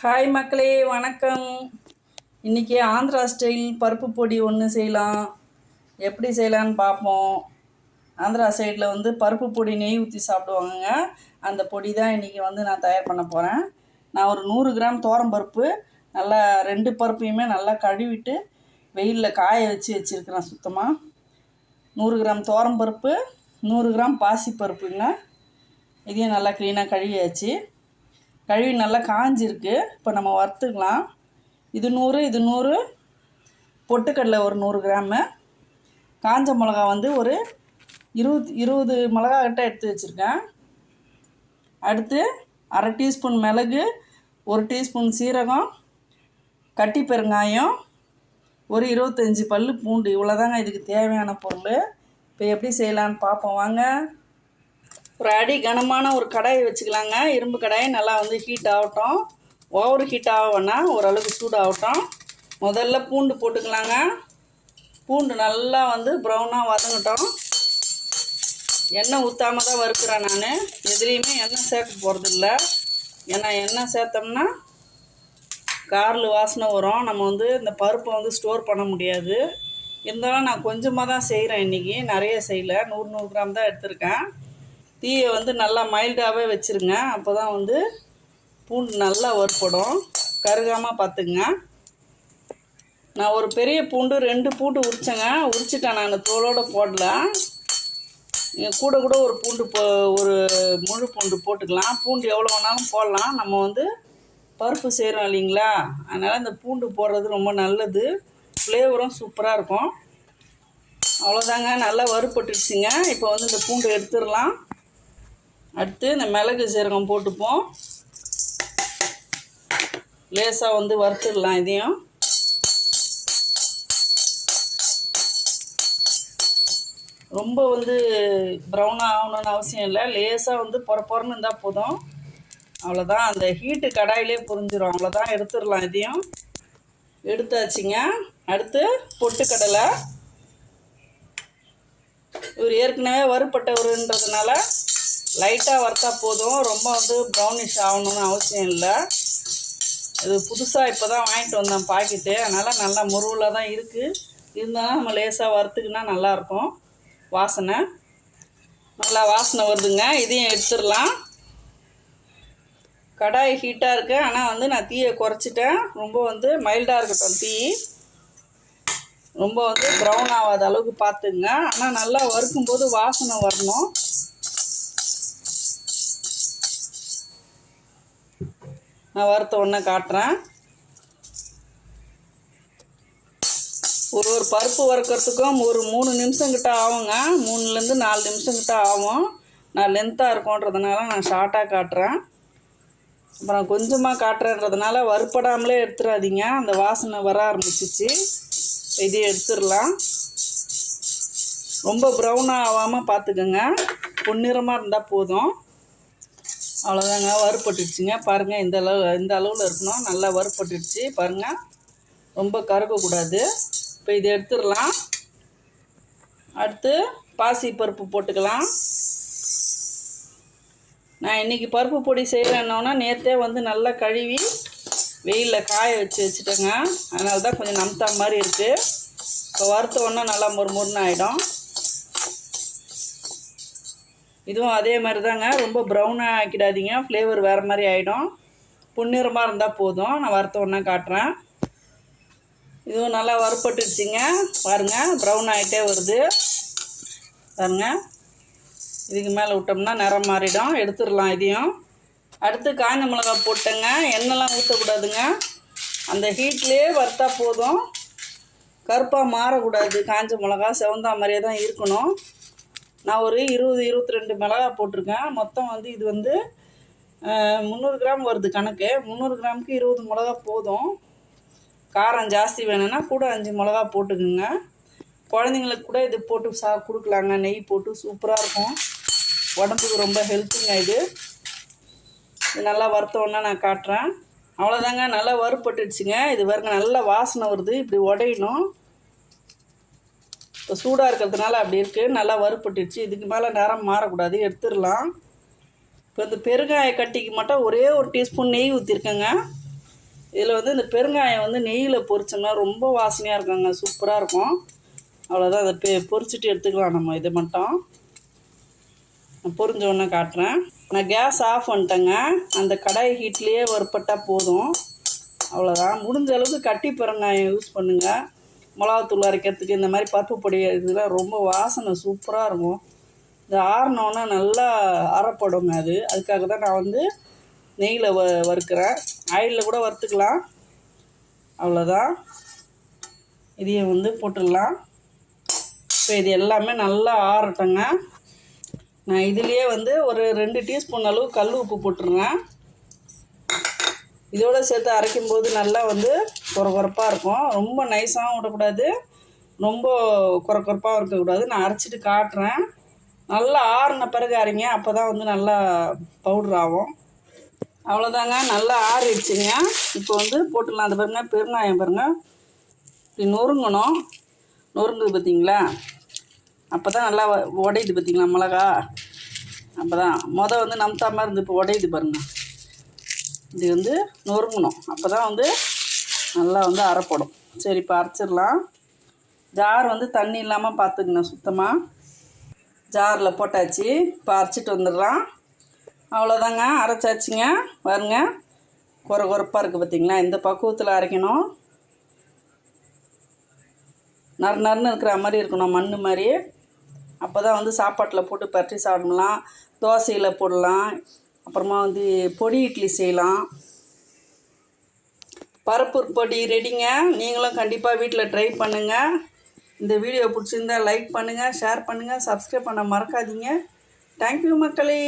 Hi மக்களே வணக்கம். இன்றைக்கி ஆந்திரா ஸ்டைல் பருப்பு பொடி ஒன்று செய்யலாம். எப்படி செய்யலான்னு பார்ப்போம். ஆந்திரா சைடில் வந்து பருப்பு பொடி நெய் ஊற்றி சாப்பிடுவாங்க அந்த பொடி தான் இன்றைக்கி வந்து நான் தயார் பண்ண போகிறேன் நான் ஒரு நூறு கிராம் தோரம் பருப்பு நல்லா ரெண்டு பருப்பையுமே நல்லா கழுவிட்டு வெயிலில் காய வச்சு வச்சுருக்கிறேன் சுத்தமாக நூறு கிராம் தோரம் பருப்பு நூறு கிராம் பாசி பருப்புங்க இதையும் நல்லா க்ளீனாக கழுவியாச்சு. கழுவி நல்லா காஞ்சிருக்கு. இப்போ நம்ம வறுத்துக்கலாம். இது நூறு இது நூறு. பொட்டுக்கடலை ஒரு நூறு கிராமு. காஞ்ச மிளகா வந்து ஒரு இருபது இருபது மிளகா கிட்ட எடுத்து வச்சுருக்கேன். அடுத்து அரை டீஸ்பூன் மிளகு ஒரு டீஸ்பூன் சீரகம் கட்டி பெருங்காயம் ஒரு இருபத்தஞ்சி பல் பூண்டு. இவ்வளோதாங்க இதுக்கு தேவையான பொருள். இப்போ எப்படி செய்யலான்னு பார்ப்போம் வாங்க. ஒரு அடி கனமான ஒரு கடாயை வச்சுக்கலாங்க. இரும்பு கடாயை நல்லா வந்து ஹீட் ஆகட்டும். ஓவர் ஹீட் ஆக ஓரளவுக்கு சூடாகட்டும். முதல்ல பூண்டு போட்டுக்கலாங்க. பூண்டு நல்லா வந்து ப்ரௌனாக வதங்கட்டும். எண்ணெய் ஊற்றாம தான் வறுக்கிறேன் நான். எதுலேயுமே எண்ணெய் சேர்க்க போகிறதில்ல ஏன்னா எண்ணெய் சேர்த்தோம்னா காரில் வாசனை வரும். நம்ம வந்து இந்த பருப்பை வந்து ஸ்டோர் பண்ண முடியாது. இருந்தாலும் நான் கொஞ்சமாக தான் செய்கிறேன் இன்றைக்கி நிறைய செய்யலை. நூறு நூறு கிராம் தான் எடுத்திருக்கேன். தீயை வந்து நல்லா மைல்டாகவே வச்சுருங்க. அப்போ தான் வந்து பூண்டு நல்லா வறுப்படும் கருகாமல் பார்த்துங்க நான் ஒரு பெரிய பூண்டு ரெண்டு பூண்டு உரிச்சேங்க. உரிச்சிட்டேன் நான் தோலோடு போடல. நீங்கள் கூட கூட ஒரு பூண்டு போ ஒரு முழு பூண்டு போட்டுக்கலாம். பூண்டு எவ்வளோ வேணாலும் போடலாம். நம்ம வந்து பருப்பு செய்கிறோம் இல்லைங்களா? அதனால் இந்த பூண்டு போடுறது ரொம்ப நல்லது. ஃப்ளேவரும் சூப்பராக இருக்கும். அவ்வளோதாங்க நல்லா வறுப்பட்டுடுச்சுங்க இப்போ வந்து இந்த பூண்டு எடுத்துடலாம். அடுத்து இந்த மிளகு சீரகம் போட்டுப்போம். லேசாக வந்து வறுத்துடலாம் இதையும். ரொம்ப வந்து ப்ரௌனாக ஆகணும்னு அவசியம் இல்லை. லேசாக வந்து பொற பொறன்னு இருந்தால் போதும். அவ்வளோதான் அந்த ஹீட்டு கடாயிலே புரிஞ்சிடும் அவ்வளோதான் எடுத்துடலாம் இதையும். எடுத்தாச்சுங்க. அடுத்து பொட்டுக்கடலை. இவர் ஏற்கனவே வறுப்பட்டவருன்றதுனால லைட்டாக வறுத்தா போதும். ரொம்ப வந்து ப்ரௌனிஷ் ஆகணும்னு அவசியம் இல்லை. இது புதுசாக இப்போ தான் வாங்கிட்டு வந்தேன் பாக்கெட்டு. அதனால் நல்லா முருவில் தான் இருக்குது இருந்தாலும் நம்ம லேசாக வறுத்துக்குனா நல்லாயிருக்கும் வாசனை. நல்லா வாசனை வருதுங்க. இதையும் எடுத்துடலாம். கடாய் ஹீட்டாக இருக்குது ஆனால் வந்து நான் தீயை குறைச்சிட்டேன். ரொம்ப வந்து மைல்டாக இருக்கட்டும் தீ. ரொம்ப வந்து ப்ரௌன் ஆகாத அளவுக்கு பார்த்துங்க ஆனால் நல்லா வறுக்கும்போது வாசனை வரணும். நான் வறுத்த உடனே காட்டுறேன். ஒரு ஒரு பருப்பு வறுக்கிறதுக்கும் ஒரு மூணு நிமிஷம் கிட்ட ஆகுங்க. மூணுலேருந்து நாலு நிமிஷம் கிட்ட ஆகும். நான் லென்த்தாக இருக்கோன்றதுனால நான் ஷார்ட்டாக காட்டுறேன். அப்புறம் கொஞ்சமாக காட்டுறேன்றதுனால வறுப்படாமலே எடுத்துடாதீங்க அந்த வாசனை வர ஆரம்பிச்சிச்சு. இதையே எடுத்துடலாம். ரொம்ப ப்ரௌனாக ஆகாமல் பார்த்துக்கோங்க. பொன்னிறமாக இருந்தால் போதும். அவ்வளோதாங்க வறுப்பட்டுடுச்சுங்க பாருங்கள் இந்த அளவு இந்த அளவில் இருக்கணும். நல்லா வறுப்பட்டுடுச்சு பாருங்கள் ரொம்ப கருக்கக்கூடாது இப்போ இதை எடுத்துடலாம். அடுத்து பாசி பருப்பு போட்டுக்கலாம். நான் இன்றைக்கி பருப்பு பொடி செய்யலைன்னோன்னா நேற்றே வந்து நல்லா கழுவி வெயிலில் காய வச்சு வச்சுட்டேங்க. அதனால தான் கொஞ்சம் நம்தா மாதிரி இருக்குது இப்போ வறுத்த உடனே நல்லா மொறுமொறுன்னு ஆகிடும் இதுவும் அதே மாதிரி தாங்க ரொம்ப ப்ரௌனாக ஆக்கிடாதீங்க. ஃப்ளேவர் வேறு மாதிரி ஆகிடும் பொன்னிறமாக இருந்தால் போதும். நான் வறுத்த உடனே காட்டுறேன். இதுவும் நல்லா வறுப்பட்டுருச்சுங்க பாருங்கள் ப்ரௌன் ஆகிட்டே வருது. பாருங்கள் இதுக்கு மேலே விட்டோம்னா நிறம் மாறிடும். எடுத்துடலாம் இதையும். அடுத்து காஞ்ச மிளகா போட்டேங்க. எண்ணெய்லாம் ஊற்றக்கூடாதுங்க அந்த ஹீட்லேயே வறுத்தா போதும். கருப்பாக மாறக்கூடாது. காஞ்ச மிளகா செவந்தா மாதிரியே தான் இருக்கணும். நான் ஒரு இருபது இருபத்தி ரெண்டு மிளகா போட்டிருக்கேன். மொத்தம் வந்து இது வந்து முந்நூறு கிராம் வருது கணக்கு. முந்நூறு கிராமுக்கு இருபது மிளகா போதும். காரம் ஜாஸ்தி வேணும்னா கூட அஞ்சு மிளகா போட்டுக்குங்க. குழந்தைங்களுக்கு கூட இது போட்டு சா கொடுக்கலாங்க. நெய் போட்டு சூப்பராக இருக்கும். உடம்புக்கு ரொம்ப ஹெல்த்துங்க இது. இது நல்லா வறுத்தோன்னா நான் காட்டுறேன். அவ்வளோதாங்க நல்லா வறுப்பட்டுடுச்சுங்க இது வருங்க நல்லா வாசனை வருது. இப்படி உடையணும். இப்போ சூடாக இருக்கிறதுனால அப்படி இருக்குது நல்லா வறுப்பட்டுடுச்சு இதுக்கு மேலே நேரம் மாறக்கூடாது. எடுத்துடலாம். இப்போ இந்த பெருங்காய கட்டிக்கு மட்டும் ஒரே ஒரு டீஸ்பூன் நெய் ஊற்றிருக்கேங்க இதில் வந்து இந்த பெருங்காயம் வந்து நெய்யில் பொரிச்சோம்னா ரொம்ப வாசனையாக இருக்குங்க. சூப்பராக இருக்கும். அவ்வளோதான் அதை பெ பொரிச்சிட்டு எடுத்துக்கலாம் நம்ம. இது மட்டும். நான் பொரிஞ்ச உடனே காட்டுறேன். நான் கேஸ் ஆஃப் பண்ணிட்டேங்க. அந்த கடாய் ஹீட்லேயே வறுப்பட்டால் போதும். அவ்வளோதான் முடிஞ்ச அளவுக்கு கட்டி பெருங்காயம் யூஸ் பண்ணுங்கள் மிளகாத்தூள் அரைக்கிறதுக்கு இந்த மாதிரி பருப்பு பொடி இதெல்லாம் ரொம்ப வாசனை சூப்பராக இருக்கும். இந்த ஆறினோன்னா நல்லா அறப்படுங்க அது. அதுக்காக தான் நான் வந்து நெய்யில் வ வறுக்கிறேன். ஆயிலில் கூட வறுத்துக்கலாம். அவ்வளோதான் இதையும் வந்து போட்டுடலாம். இப்போ இது எல்லாமே நல்லா ஆறட்டுங்க. நான் இதுலேயே வந்து ஒரு ரெண்டு டீஸ்பூன் அளவு கல் உப்பு போட்டுருங்க. இதோட சேர்த்து அரைக்கும் போது நல்லா வந்து குறை குறைப்பாக இருக்கும். ரொம்ப நைஸாகவும் விடக்கூடாது. ரொம்ப குறை குறைப்பாகவும் இருக்கக்கூடாது. நான் அரைச்சிட்டு காட்டுறேன். நல்லா ஆறின பிறகு அரைங்க. அப்போ தான் வந்து நல்லா பவுடர் ஆகும். அவ்வளோதாங்க நல்லா ஆறிடுச்சுங்க. இப்போ வந்து போட்டுடலாம். அந்த பாருங்க பெருங்காயம் பாருங்க. இப்படி நொறுங்கணும். நொறுங்குது பார்த்தீங்களா அப்போ தான் நல்லா உடையுது பார்த்தீங்களா மிளகா? அப்போ தான் மொதல் வந்து நம்தாமல் இருந்து இப்போ உடையுது பாருங்கள் இது வந்து நொறுங்கணும் அப்போ தான் வந்து நல்லா வந்து அரைப்படும். சரி இப்போ அரைச்சிடலாம். ஜார் வந்து தண்ணி இல்லாமல் பார்த்துக்கணும் சுத்தமாக ஜாரில் போட்டாச்சு. இப்போ அரைச்சிட்டு வந்துடலாம். அவ்வளோதாங்க அரைச்சாச்சுங்க. பாருங்க குறை குறைப்பாக இருக்குது பார்த்தீங்களா இந்த பக்குவத்தில் அரைக்கணும். நறு நறுன்னு இருக்கிற மாதிரி இருக்கணும் மண் மாதிரி. அப்போ தான் வந்து சாப்பாட்டில் போட்டு பற்றி சாப்பிடலாம். தோசையில் போடலாம். அப்புறமா வந்து பொடி இட்லி செய்யலாம். பருப்பு பொடி ரெடிங்க நீங்களும் கண்டிப்பாக வீட்டில் ட்ரை பண்ணுங்கள் இந்த வீடியோ பிடிச்சிருந்தா லைக் பண்ணுங்கள் ஷேர் பண்ணுங்கள் சப்ஸ்கிரைப் பண்ண மறக்காதீங்க. தேங்க்யூ மக்களே.